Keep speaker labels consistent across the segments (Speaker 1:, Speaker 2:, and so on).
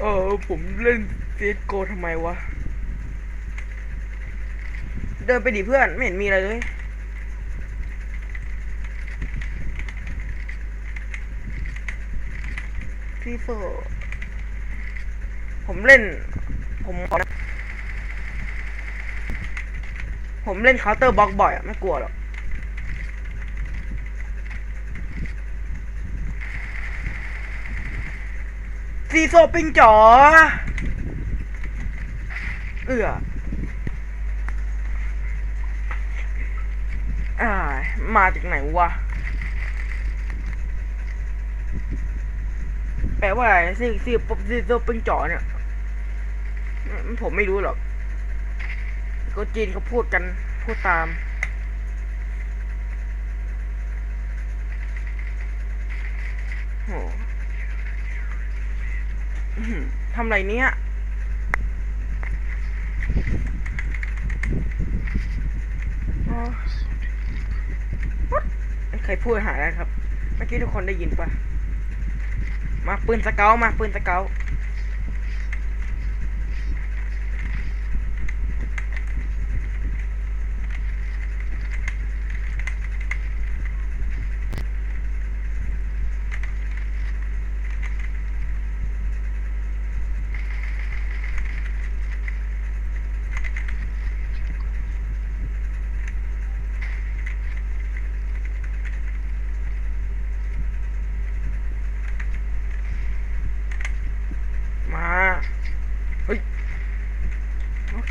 Speaker 1: เออ ผมเล่นเซตโกทำไมวะ เดินไปดิเพื่อน ไม่เห็นมีอะไรเลยพี่โซผมเล่น ผมผมเล่นเคาน์เตอร์บล็อกบ่อยอะไม่กลัวหรอก ซีโซปิงจ๋อเอืออ่า มาจากไหนวะ แปลว่าอะไรซีซีปซีโซปิงจ๋อเนี่ย ผมไม่รู้หรอก ก็จีนเขาพูดกัน พูดตาม โห อื้อหือ ทำไรเนี้ยใครพูดหาอะไรครับ เมื่อกี้ทุกคนได้ยินปะมาปืนสเกลมาปืนสเกล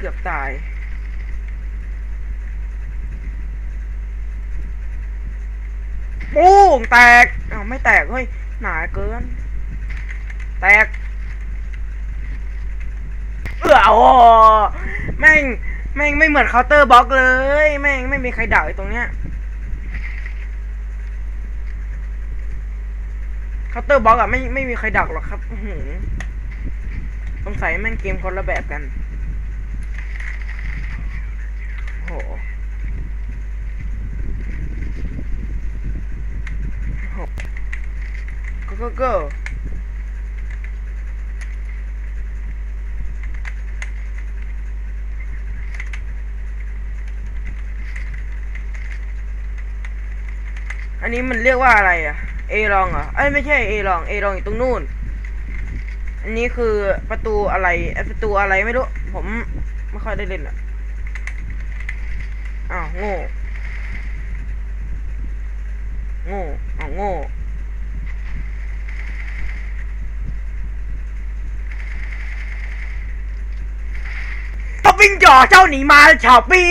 Speaker 1: กือบตายปุ้งแตกอ้าวไม่แตกเฮ้ย หนาเกิน แตก เออโอ้แม่ง แม่งไม่เหมือนเคาน์เตอร์บล็อกเลย แม่งไม่มีใครด่าไอ้ตรงเนี้ยเคาน์เตอร์บล็อกอะไม่ไม่มีใครดักหรอกครับสงสัยแม่งเกมคนละแบบกัน โอ้โหโอ้โห ก็ก็ก็อันนี้มันเรียกว่าอะไรอะเอรองเหรอเอ้ยไม่ใช่เอรองเอรองอยู่ตรงนู่น อันนี้คือประตูอะไรเอ้ยประตูอะไรไม่รู้ ผมไม่ค่อยได้เล่นอะอ้าวโง่ โง่อ้าวโง่ วิ่งจ่อเจ้าหนีมาฉาปี